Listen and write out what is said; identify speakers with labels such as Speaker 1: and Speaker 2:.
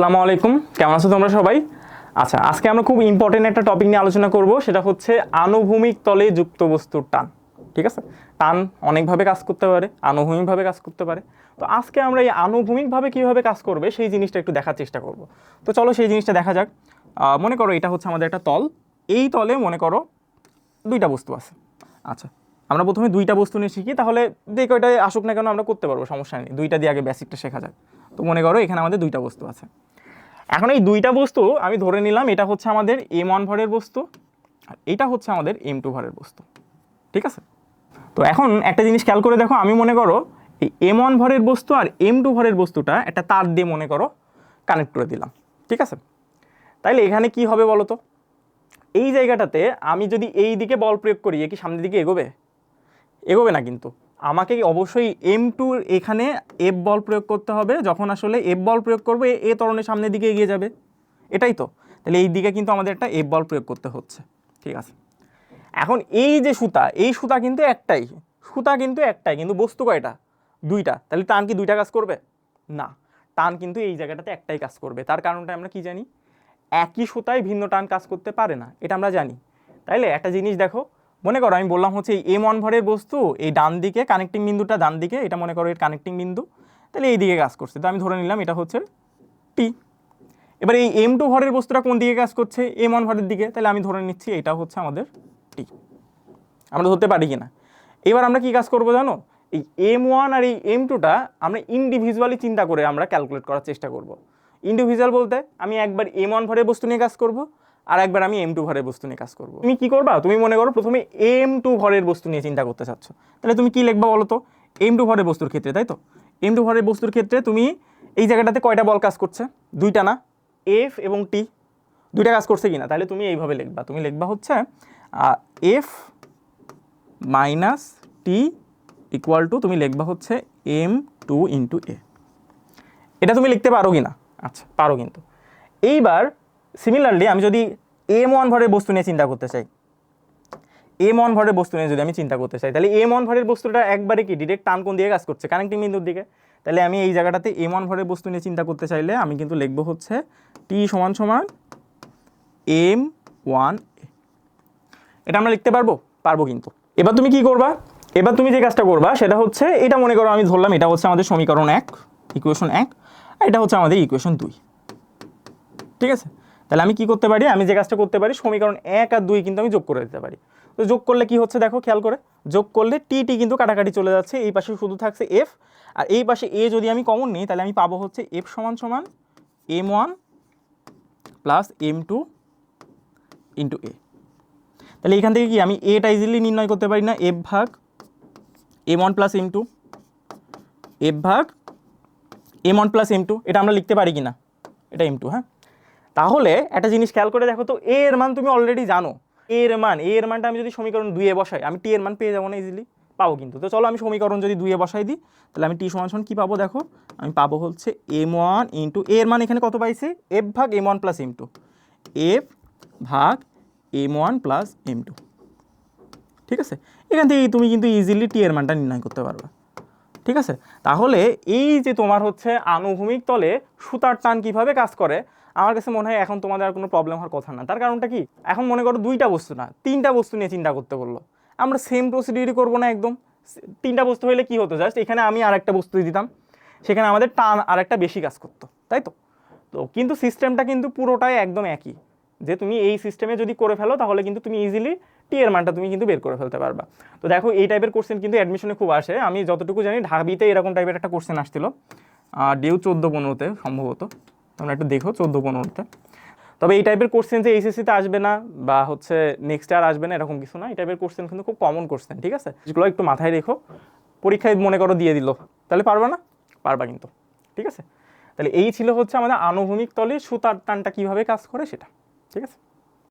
Speaker 1: আসসালামু আলাইকুম। কেমন আছো তোমরা সবাই? আচ্ছা আজকে আমরা খুব ইম্পর্টেন্ট একটা টপিক নিয়ে আলোচনা করব, সেটা হচ্ছে আনুভূমিক তলে যুক্ত বস্তুর টান, ঠিক আছে? টান অনেকভাবে কাজ করতে পারে, আনুভূমিকভাবে কাজ করতে পারে। তো আজকে আমরা এই আনুভূমিকভাবে কীভাবে কাজ করবে, সেই জিনিসটা একটু দেখার চেষ্টা করব। তো চলো সেই জিনিসটা দেখা যাক। মনে করো এটা হচ্ছে আমাদের একটা তল। এই তলে মনে করো দুইটা বস্তু আছে। আচ্ছা আমরা প্রথমে দুইটা বস্তু নিয়ে শিখি, তাহলে যে কয়টাই আসুক না কেন আমরা করতে পারব, সমস্যা নেই। দুইটা দিয়ে আগে বেসিকটা শেখা যাক। তো মনে করো এখানে আমাদের দুইটা বস্তু আছে। এখন এই দুইটা বস্তু আমি ধরে নিলাম, এটা হচ্ছে আমাদের এম ওয়ান ভরের বস্তু আর এটা হচ্ছে আমাদের এম টু ভরের বস্তু। ঠিক আছে? তো এখন একটা জিনিস খেয়াল করে দেখো, আমি মনে করো এই এম ওয়ান ভরের বস্তু আর এম টু ভরের বস্তুটা একটা তার দিয়ে মনে করো কানেক্ট করে দিলাম। ঠিক আছে? তাইলে এখানে কি হবে বলো তো? এই জায়গাটাতে আমি যদি এই দিকে বল প্রয়োগ করি কি সামনের দিকে এগোবে? এগোবে না কিন্তু। আমাকে অবশ্যই এম টু এখানে এফ বল প্রয়োগ করতে হবে? যখন আসলে এফ বল প্রয়োগ করব, এ তরণের সামনের দিকে এগিয়ে যাবে। এটাই তো। তাহলে এই দিকে কিন্তু আমাদের একটা এফ বল প্রয়োগ করতে হচ্ছে। ঠিক আছে? এখন এই যে সুতা, এই সুতা কিন্তু একটাই। সুতা কিন্তু একটাই, কিন্তু বস্তু কয়টা? দুইটা। তাহলে টান কি দুইটা কাজ করবে? না। টান কিন্তু এই জায়গাটাতে একটাই কাজ করবে। তার কারণটা আমরা কি জানি? একই সুতায় ভিন্ন টান কাজ করতে পারে না। এটা আমরা জানি। তাইলে একটা জিনিস দেখো মনে করো, আমি বললাম হচ্ছে এই এম ওয়ান ভরের বস্তু, এই ডান দিকে কানেক্টিং বিন্দুটা ডান দিকে, এটা মনে করো এর কানেক্টিং বিন্দু, তাহলে এই দিকে কাজ করছে। তো আমি ধরে নিলাম এটা হচ্ছে টি এবার এই এম টু ভরের বস্তুটা কোন দিকে কাজ করছে? এম ওয়ান ভরের দিকে, তাহলে আমি ধরে নিচ্ছি এটা হচ্ছে আমাদের টি আমরা ধরতে পারি কি না এবার আমরা কি কাজ করব জানো? এই এম ওয়ান আর এই এম টুটা আমরা ইন্ডিভিজুয়ালি চিন্তা করে আমরা ক্যালকুলেট করার চেষ্টা করব। ইন্ডিভিজুয়াল বলতে আমি একবার এম ওয়ান ভরের বস্তু নিয়ে কাজ করব আর একবার আমি এম টু ভরের বস্তু নিয়ে কাজ করব। তুমি কি করবা? তুমি মনে করো প্রথমে এম টু ভরের বস্তু নিয়ে চিন্তা করতে চাচ্ছ। তাহলে তুমি কি লিখবা বলো তো? এম টু ভরের বস্তুর ক্ষেত্রে, তাই তো? এম টু ভরের বস্তুর ক্ষেত্রে তুমি এই জায়গাটাতে কয়টা বল কাজ করছে? দুইটা না? এফ এবং টি দুইটা কাজ করছে কি না তাহলে তুমি এইভাবে লিখবা। তুমি লিখবা হচ্ছে F minus T equal to তুমি লিখবা হচ্ছে এম টু ইন্টু এ এটা তুমি লিখতে পারো কি না আচ্ছা পারো কিন্তু। এইবার সিমিলারলি আমি যদি এম ওয়ান ভরের বস্তু নিয়ে চিন্তা করতে চাই। এম ওয়ান ভরের বস্তু নিয়ে যদি আমি চিন্তা করতে চাই, তাহলে এম ওয়ান ভরের বস্তুটা একবারে কি ডিরেক্ট টান কোন দিকে কাজ করছে? কানেক্টিং বিন্দুর দিকে। তাহলে আমি এই জায়গাটাতে এম ওয়ান ভরের বস্তু নিয়ে চিন্তা করতে চাইলে আমি কিন্তু লিখব হচ্ছে টি সমান সমান এম ওয়ান এটা আমরা লিখতে পারব? পারব কিন্তু। এবার তুমি কি করবা? এবার তুমি যে কাজটা করবা, সেটা হচ্ছে এটা মনে করো আমি ধরলাম, এটা হচ্ছে আমাদের সমীকরণ এক ইকুয়েশন এক এটা হচ্ছে আমাদের ইকুয়েশন দুই। ঠিক আছে? তাহলে আমি কি করতে পারি? আমি যে কাজটা করতে পারি সমীকরণ এক আর দুই কিন্তু আমি যোগ করে দিতে পারি। তো যোগ করলে কি হচ্ছে দেখো, খেয়াল করে। যোগ করলে টি টি কিন্তু কাটাকাটি চলে যাচ্ছে, এই পাশে শুধু থাকছে এফ আর এই পাশে এ যদি আমি কমন নিই, তাহলে আমি পাবো হচ্ছে এফ সমান সমান M one plus M two into A তাহলে এখান থেকে কি, আমি এটা ইজিলি নির্ণয় করতে পারি না এফ ভাগ M one plus M two F ভাগ M one plus M two এটা আমরা লিখতে পারি কি না এটা এম টু হ্যাঁ? তাহলে একটা জিনিস খেয়াল করে দেখো তো এ এর মান তুমি অলরেডি জানো। এ এর মান এ এর মানটা আমি যদি সমীকরণ দুইয়ে বসাই, আমি টি এর মান পেয়ে যাব না ইজিলি পাবো কিন্তু। তো চলো আমি সমীকরণ যদি দুইয়ে বসাই দিই, তাহলে আমি টি সমান সমান কী পাবো দেখো? আমি পাবো হচ্ছে এম ওয়ান ইন্টু এর মান এখানে কত পাইছি? এফ ভাগ M one plus M two F ভাগ M one plus M two ঠিক আছে? এখান থেকে তুমি কিন্তু ইজিলি টি এর মানটা নির্ণয় করতে পারবে। ঠিক আছে? তাহলে এই যে তোমার হচ্ছে আনুভূমিক তলে সুতার টান কীভাবে কাজ করে আমার কাছে মনে হয় এখন তোমাদের আর কোনো প্রবলেম হওয়ার কথা না। তার কারণটা কি? এখন মনে করো দুইটা বস্তু না, তিনটা বস্তু নিয়ে চিন্তা করতে বলল। আমরা সেম প্রসিডিউরই করব না একদম। তিনটা বস্তু হলে কি হতো? জাস্ট এখানে আমি আর একটা বস্তু দিতাম। সেখানে আমাদের টান আর একটা বেশি কাজ করতো, তাই তো? তো কিন্তু সিস্টেমটা কিন্তু পুরোটাই একদম একই। যে তুমি এই সিস্টেমে যদি করে ফেলো, তাহলে কিন্তু তুমি ইজিলি টি এর মানটা তুমি কিন্তু বের করে ফেলতে পারবা। তো দেখো, এই টাইপের কোশ্চেন কিন্তু অ্যাডমিশনে খুব আসে। আমি যতটুকু জানি, ঢাবিতে এরকম টাইপের একটা কোশ্চেন আসছিল ডিউ চোদ্দ পনেরোতে সম্ভবত। তোমরা একটু দেখো চোদ্দ পনেরোতে তবে এই টাইপের কোশ্চেন যে এইচএসসিতে আসবে না বা হচ্ছে নেক্সট ইয়ার আসবে না, এরকম কিছু না। এই টাইপের কোশ্চেন কিন্তু খুব কমন কোশ্চেন ঠিক আছে? যেগুলো একটু মাথায় রেখো। পরীক্ষায় মনে করো দিয়ে দিল। তাহলে পারবা না? পারবা কিন্তু, ঠিক আছে? তাহলে এই ছিল হচ্ছে আমাদের আনুভূমিক তলে সুতার টানটা কীভাবে কাজ করে সেটা, ঠিক আছে?